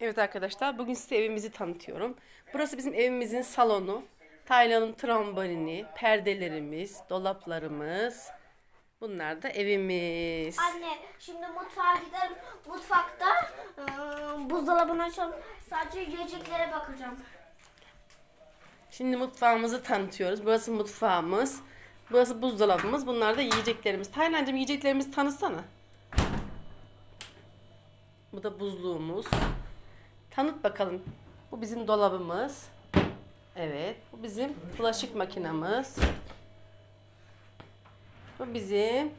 Evet arkadaşlar bugün size evimizi tanıtıyorum. Burası bizim evimizin salonu. Taylan'ın trambolini, perdelerimiz, dolaplarımız. Bunlar da evimiz. Anne şimdi mutfağa gidelim. Mutfakta ıı, buzdolabını açalım. Sadece yiyeceklere bakacağım. Şimdi mutfağımızı tanıtıyoruz. Burası mutfağımız. Burası buzdolabımız. Bunlar da yiyeceklerimiz. Taylancığım yiyeceklerimizi tanıtsana. Bu da buzluğumuz. Tanıt bakalım. Bu bizim dolabımız. Evet. Bu bizim bulaşık makinamız. Bu bizim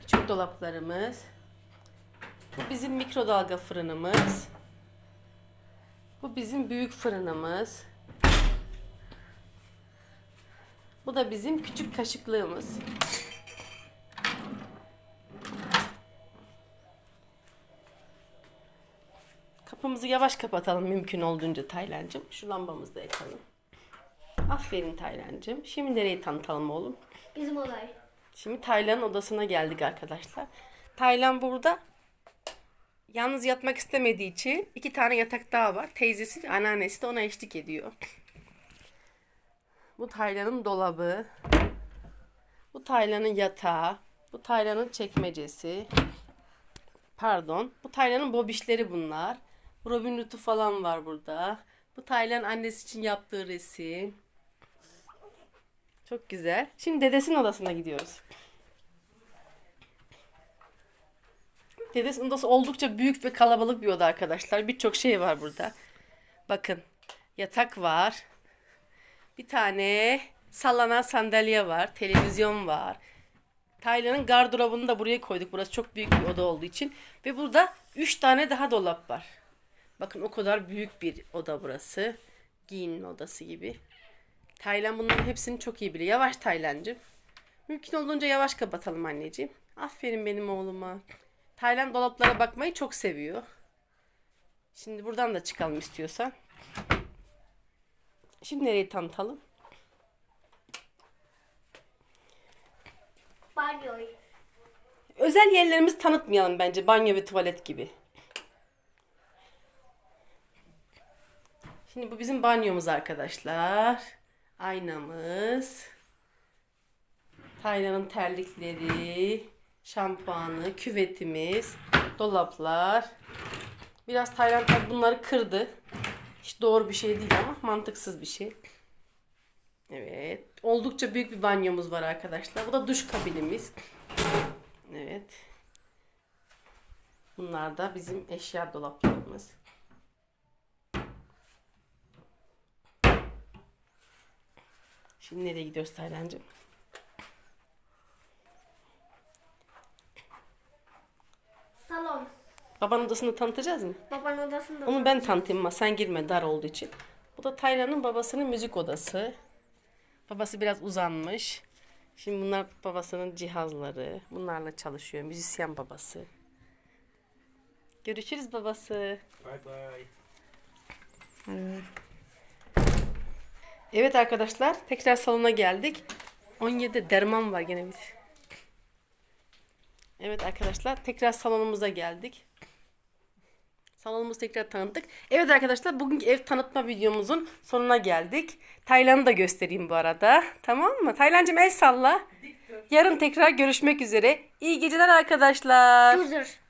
küçük dolaplarımız. Bu bizim mikrodalga fırınımız. Bu bizim büyük fırınımız. Bu da bizim küçük kaşıklığımız. Kapımızı yavaş kapatalım mümkün olduğunca Taylancığım. Şu lambamızı da yakalım. Aferin Taylancığım. Şimdi nereyi tanıtalım oğlum? Bizim olay. Şimdi Taylan'ın odasına geldik arkadaşlar. Taylan burada yalnız yatmak istemediği için iki tane yatak daha var. Teyzesi anneannesi de ona eşlik ediyor. Bu Taylan'ın dolabı. Bu Taylan'ın yatağı. Bu Taylan'ın çekmecesi. Pardon. Bu Taylan'ın bobişleri bunlar. Robin Hood'u falan var burada. Bu Taylan annesi için yaptığı resim. Çok güzel. Şimdi dedesinin odasına gidiyoruz. Dedesinin odası oldukça büyük ve kalabalık bir oda arkadaşlar. Birçok şey var burada. Bakın yatak var. Bir tane sallanan sandalye var. Televizyon var. Taylan'ın gardırobunu da buraya koyduk. Burası çok büyük bir oda olduğu için. Ve burada 3 tane daha dolap var. Bakın o kadar büyük bir oda burası. Giyinme odası gibi. Taylan bunların hepsini çok iyi biliyor. Yavaş Taylancığım. Mümkün olduğunca yavaş kapatalım anneciğim. Aferin benim oğluma. Taylan dolaplara bakmayı çok seviyor. Şimdi buradan da çıkalım istiyorsan. Şimdi nereyi tanıtalım? Banyo. Özel yerlerimizi tanıtmayalım bence. Banyo ve tuvalet gibi. Şimdi bu bizim banyomuz arkadaşlar. Aynamız. Taylan'ın terlikleri, şampuanı, küvetimiz, dolaplar. Biraz Taylan bunları kırdı. Hiç doğru bir şey değil ama mantıksız bir şey. Evet. Oldukça büyük bir banyomuz var arkadaşlar. Bu da duş kabinimiz. Evet. Bunlar da bizim eşya dolaplarımız. Şimdi nereye gidiyoruz Taylancığım? Salon. Babanın odasını tanıtacağız mı? Babanın odasında. Onu ben tanıtayım ama sen girme dar olduğu için. Bu da Taylan'ın babasının müzik odası. Babası biraz uzanmış. Şimdi bunlar babasının cihazları. Bunlarla çalışıyor. Müzisyen babası. Görüşürüz babası. Bye bye. Evet arkadaşlar tekrar salona geldik. 17 derman var gene bir. Evet arkadaşlar tekrar salonumuza geldik. Salonumuzu tekrar tanıttık. Evet arkadaşlar bugünkü ev tanıtma videomuzun sonuna geldik. Taylan'ı da göstereyim bu arada. Tamam mı? Taylancığım el salla. Yarın tekrar görüşmek üzere. İyi geceler arkadaşlar. Loser.